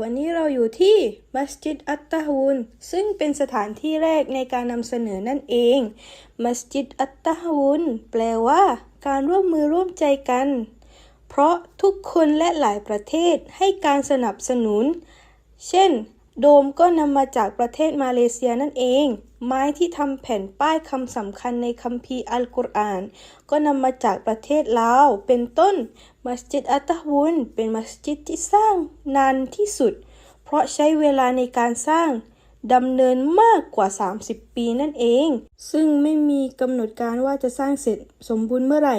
วันนี้เราอยู่ที่มัสยิดอัตตาฮูนซึ่งเป็นสถานที่แรกในการนำเสนอนั่นเอง มัสยิดอัตตาฮูนแปลว่า การร่วมมือร่วมใจกัน เพราะทุกคนและหลายประเทศให้การสนับสนุน เช่น โดมก็นำมาจากประเทศมาเลเซียนั่นเอง ไม้ที่ทำแผ่นป้ายคำสำคัญในคัมภีร์อัลกุรอาน ก็นำมาจากประเทศลาว เป็นต้น มัสยิดอัตตะวุนเป็นมัสยิดที่สร้างนานที่สุด เพราะใช้เวลาในการสร้างดำเนินมากกว่า 30 ปีนั่นเอง ซึ่งไม่มีกำหนดการว่าจะสร้างเสร็จสมบูรณ์เมื่อไหร่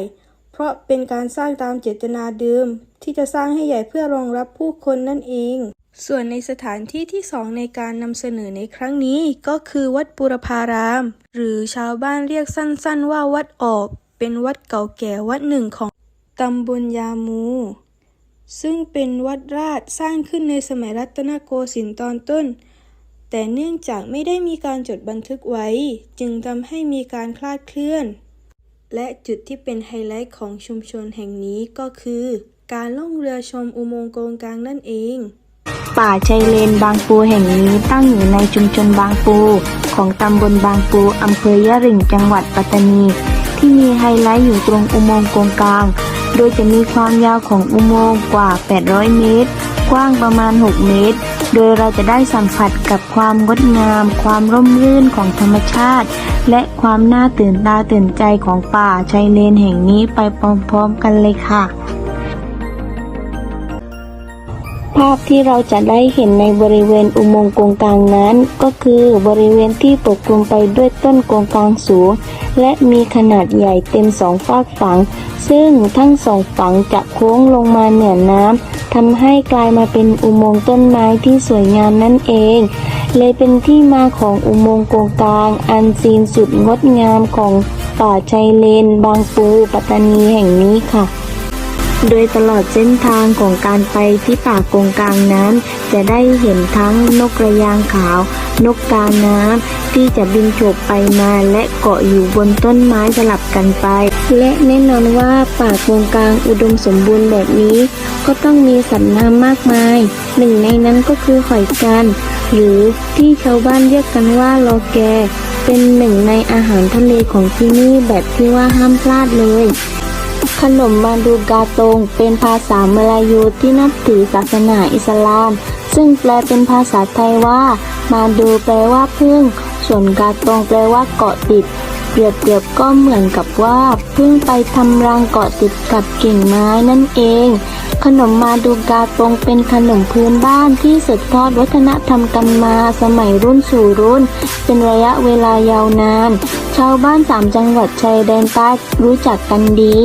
เพราะเป็นการสร้างตามเจตนาเดิม ที่จะสร้างให้ใหญ่เพื่อรองรับผู้คนนั่นเอง ส่วนในสถานที่ที่สองในการนำเสนอในครั้งนี้ก็คือวัดปุรพาราม หรือชาวบ้านเรียกสั้นๆว่าวัดออบเป็นวัดเก่าแก่วัดหนึ่งของตำบลยามู ซึ่งเป็นวัดราชสร้างขึ้นในสมัยรัตนโกสินทร์ตอนต้น แต่เนื่องจากไม่ได้มีการจดบันทึกไว้ จึงทำให้มีการคลาดเคลื่อน และจุดที่เป็นไฮไลท์ของชุมชนแห่งนี้ก็คือ การล่องเรือชมอุโมงค์โกงกลางนั่นเอง ป่าชายเลนบางปูแห่งนี้ตั้งอยู่ในชุมชนบางปู ของตำบลบางปูอำเภอยะริงจังหวัดปัตตานี ที่มีไฮไลท์อยู่ตรงอุโมงค์กงกลาง โดยจะมีความยาวของอุโมงค์กว่า 800 เมตร กว้างประมาณ 6 เมตร โดยเราจะได้สัมผัสกับความงดงาม ความร่มรื่นของธรรมชาติ และความน่าตื่นตาตื่นใจของป่าชายเลนแห่งนี้ไปพร้อมๆกันเลยค่ะ ภาพที่เราจะได้เห็นในบริเวณอุโมงค์กงกลางนั้น ก็คือบริเวณที่ปกคลุมไปด้วยต้นกงกลางสูง และมีขนาดใหญ่เต็มสองฝากฝั่งซึ่งทั้งสองฝั่งจะโค้งลงมาเหนือน้ำทำให้กลายมาเป็นอุโมงค์ต้นไม้ที่สวยงามนั่นเอง เลยเป็นที่มาของอุโมงค์กงกลาง อันซีนสุดงดงามของป่าชายเลน บางปูปัตตานีแห่งนี้ค่ะ โดยตลอดเส้นทางของการไปที่ป่ากงกลางนั้น จะได้เห็นทั้งนกกระยางขาว นกกาน้ำที่จะบินโฉบไปมาและเกาะอยู่บนต้นไม้สลับกันไป และแน่นอนว่าป่ากงกลางอุดมสมบูรณ์แบบนี้ ก็ต้องมีสัตว์น้ำมากมาย หนึ่งในนั้นก็คือหอยกันหรือที่ชาวบ้านเรียกกันว่าโลแก เป็นหนึ่งในอาหารทะเลของที่นี่แบบที่ว่าห้ามพลาดเลย ขนมมาดูกาตง เป็นภาษามลายูที่นับถือศาสนาอิสลาม ซึ่งแปลเป็นภาษาไทยว่า มาดูแปลว่าพึ่ง ส่วนกาตงแปลว่าเกาะติด เปรียบเปรียบก็เหมือนกับว่าพึ่งไปทำรังเกาะติดกับกิ่งไม้นั่นเอง ขนมมาดูกาตรงเป็นขนมพื้นบ้านที่สืบทอดวัฒนธรรมกันมาสมัยรุ่นสู่รุ่น เป็นระยะเวลายาวนาน ชาวบ้านสามจังหวัดชายแดนใต้รู้จักกันดี